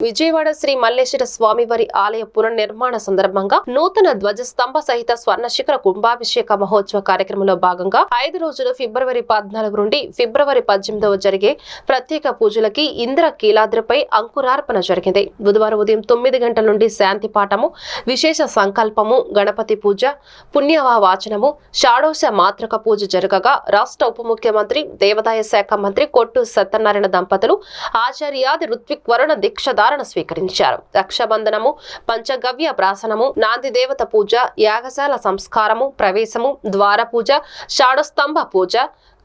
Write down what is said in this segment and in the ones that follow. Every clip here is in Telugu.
విజయవాడ శ్రీ మల్లేశ్వర స్వామివారి ఆలయ పునర్నిర్మాణ సందర్భంగా నూతన ధ్వజస్తంభ సహిత స్వర్ణ శిఖర కుంభాభిషేక మహోత్సవ కార్యక్రమంలో భాగంగా ఐదు రోజులు ఫిబ్రవరి పద్నాలుగు నుండి ఫిబ్రవరి పద్దెనిమిదవ జరిగే ప్రత్యేక పూజలకి ఇంద్ర కీలాద్రిపై అంకురార్పణ జరిగింది. బుధవారం ఉదయం తొమ్మిది గంటల నుండి శాంతి పాఠము విశేష సంకల్పము గణపతి పూజ పుణ్యవా వాచనము షాడోశ మాతృక పూజ జరగగా రాష్ట్ర ఉప ముఖ్యమంత్రి దేవాదాయ శాఖ మంత్రి కొట్టు సత్యనారాయణ దంపతులు ఆచార్యాది ఋత్విక్ వరుణ దీక్షధారణ స్వీకరించారు. రక్షాబంధనము పంచగవ్య ప్రాసనము నాంది దేవత పూజ యాగశాల సంస్కారము ప్రవేశము ద్వార పూజ షాడస్తంభ పూజ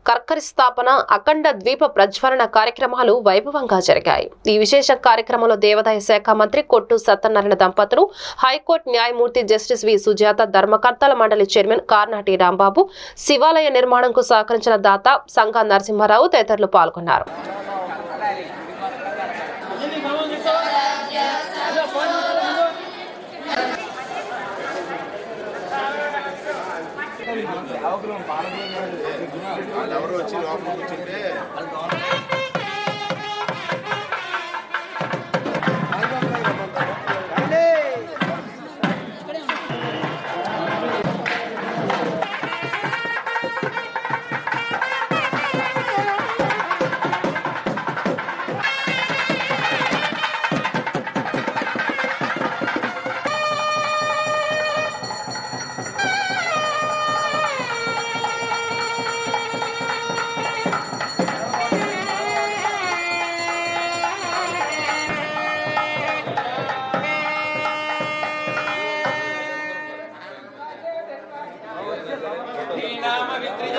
కర్కరి స్థాపన అఖండ ద్వీప ప్రజ్వలన కార్యక్రమాలు వైభవంగా జరిగాయి. ఈ విశేష కార్యక్రమంలో దేవాదాయ శాఖ మంత్రి కొట్టు సత్యనారాయణ దంపతులు హైకోర్టు న్యాయమూర్తి జస్టిస్ వి. సుజాత ధర్మకర్తల మండలి చైర్మన్ కార్నాటి రాంబాబు శివాలయ నిర్మాణంకు సహకరించిన దాత సంఘ నరసింహారావు తదితరులు పాల్గొన్నారు. ఎవరు వచ్చి లోపల కూర్చుంటే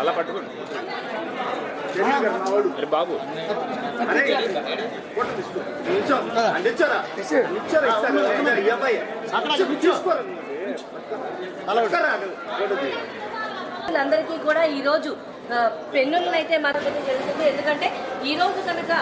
అలా పట్టుకోండి. బాబు. అందరికీ కూడా ఈ రోజు ఆ, పెన్నులను అయితే మార్చడం జరుగుతుంది? ఎందుకంటే ఈ రోజు కనుక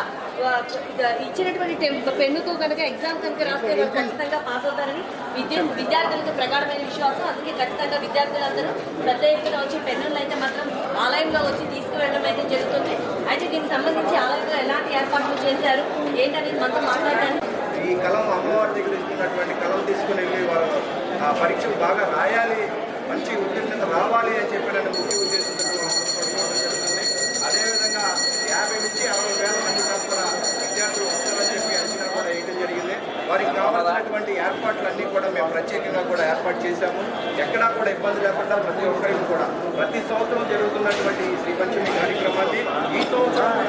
ఇచ్చినటువంటి పెన్నుతో కనుక ఎగ్జామ్ కనుక రాస్తే వాళ్ళు ఖచ్చితంగా పాస్ అవుతారని విద్య విద్యార్థులకు ప్రగాఢమైన విశ్వాసం. అందుకే ఖచ్చితంగా విద్యార్థులందరూ పెద్ద ఎత్తున వచ్చి పెన్నులను అయితే మాత్రం ఆలయంలో వచ్చి తీసుకువెళ్ళడం అయితే జరుగుతుంది. అయితే దీనికి సంబంధించి ఆలయంలో ఎలాంటి ఏర్పాట్లు చేశారు? ఏంటనేది మనతో మాట్లాడడానికి ఈ కలం అమ్మవారి దగ్గర ఇస్తున్నటువంటి కలం తీసుకుని వెళ్ళి వాళ్ళు ఆ పరీక్షలు బాగా రాయాలి మంచి ఉత్తీర్ణత రావాలి అని చెప్పిన ముఖ్య ఉద్దేశంతో వారికి కావాల్సినటువంటి ఏర్పాట్లన్నీ కూడా మేము ప్రత్యేకంగా కూడా ఏర్పాటు చేశాము. ఎక్కడా కూడా ఇబ్బంది లేకుండా ప్రతి ఒక్కరికి కూడా ప్రతి సంవత్సరం జరుగుతున్నటువంటి శ్రీ పంచమి కార్యక్రమాన్ని ఈ సంవత్సరం